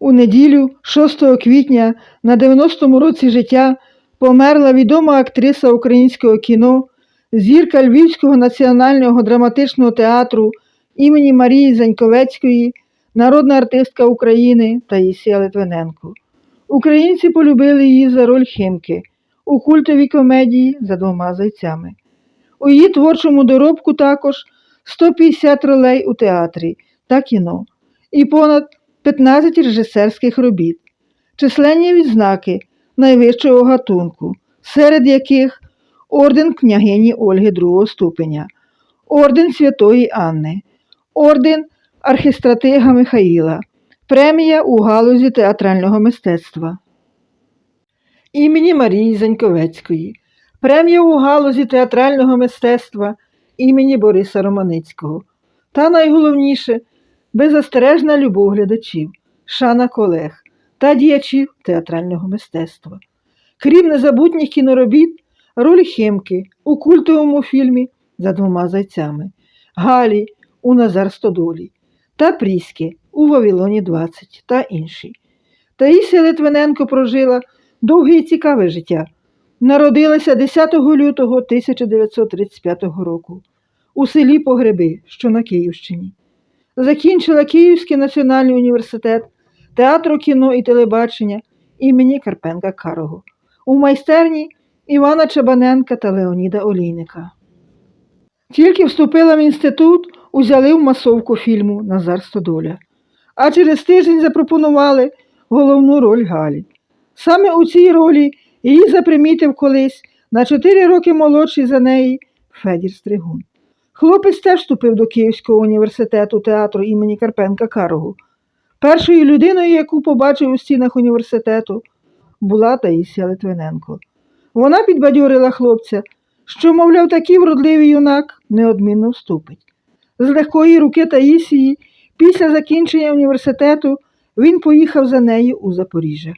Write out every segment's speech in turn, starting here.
У неділю, 6 квітня, на 90-му році життя, померла відома актриса українського кіно, зірка Львівського національного драматичного театру імені Марії Заньковецької, народна артистка України Таїсія Литвиненко. Українці полюбили її за роль Химки у культовій комедії за двома зайцями. У її творчому доробку також 150 ролей у театрі та кіно і понад 15 режисерських робіт, численні відзнаки найвищого гатунку, серед яких орден княгині Ольги другого ступеня, орден Святої Анни, орден архістратига Михаїла, премія у галузі театрального мистецтва імені Марії Заньковецької, премія у галузі театрального мистецтва імені Бориса Романицького. Та найголовніше беззастережна любов глядачів, шана колег та діячів театрального мистецтва. Крім незабутніх кіноробіт, роль Химки у культовому фільмі за двома зайцями, Галі у Назар Стодолі та Пріськи у Вавилоні 20 та інші. Таїсія Литвиненко прожила довге і цікаве життя. Народилася 10 лютого 1935 року у селі Погреби, що на Київщині. Закінчила Київський національний університет театру кіно і телебачення імені Карпенка Карого у майстерні Івана Чабаненка та Леоніда Олійника. Тільки вступила в інститут, узяли в масовку фільму Назар Стодоля, а через тиждень запропонували головну роль Галі. Саме у цій ролі її запримітив колись на чотири роки молодший за неї Федір Стригун. Хлопець теж вступив до Київського університету театру імені Карпенка Карого. Першою людиною, яку побачив у стінах університету, була Таїсія Литвиненко. Вона підбадьорила хлопця, що, мовляв, такий вродливий юнак неодмінно вступить. З легкої руки Таїсії після закінчення університету він поїхав за нею у Запоріжжя.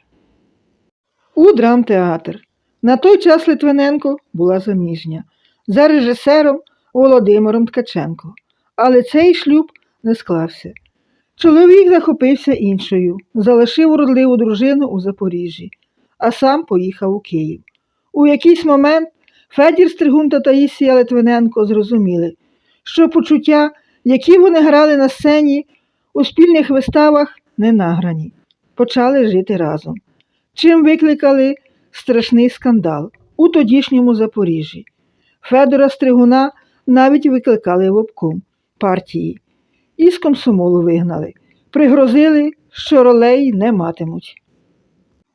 У драмтеатр. На той час Литвиненко була заміжня за режисером Володимиром Ткаченко, але цей шлюб не склався. Чоловік захопився іншою, залишив уродливу дружину у Запоріжжі, а сам поїхав у Київ. У якийсь момент Федір Стригун та Таїсія Литвиненко зрозуміли, що почуття, які вони грали на сцені у спільних виставах, не награні, почали жити разом чим викликали страшний скандал у тодішньому Запоріжжі. Федора Стригуна навіть викликали в обком партії і з комсомолу вигнали, пригрозили, що ролей не матимуть.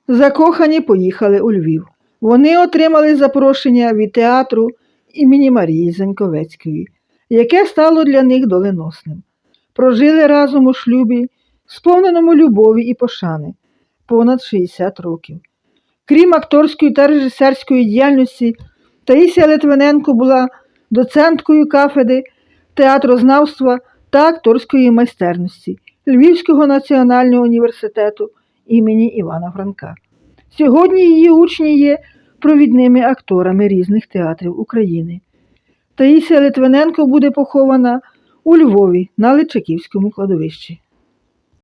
Закохані поїхали у Львів. Вони отримали запрошення від театру імені Марії Заньковецької, яке стало для них доленосним. Прожили разом у шлюбі, сповненому любові і пошани понад 60 років. Крім акторської та режисерської діяльності, Таїсія Литвиненко була доценткою кафедри театрознавства та акторської майстерності Львівського національного університету імені Івана Франка. Сьогодні її учні є провідними акторами різних театрів України. Таїсія Литвиненко буде похована у Львові на Личаківському кладовищі.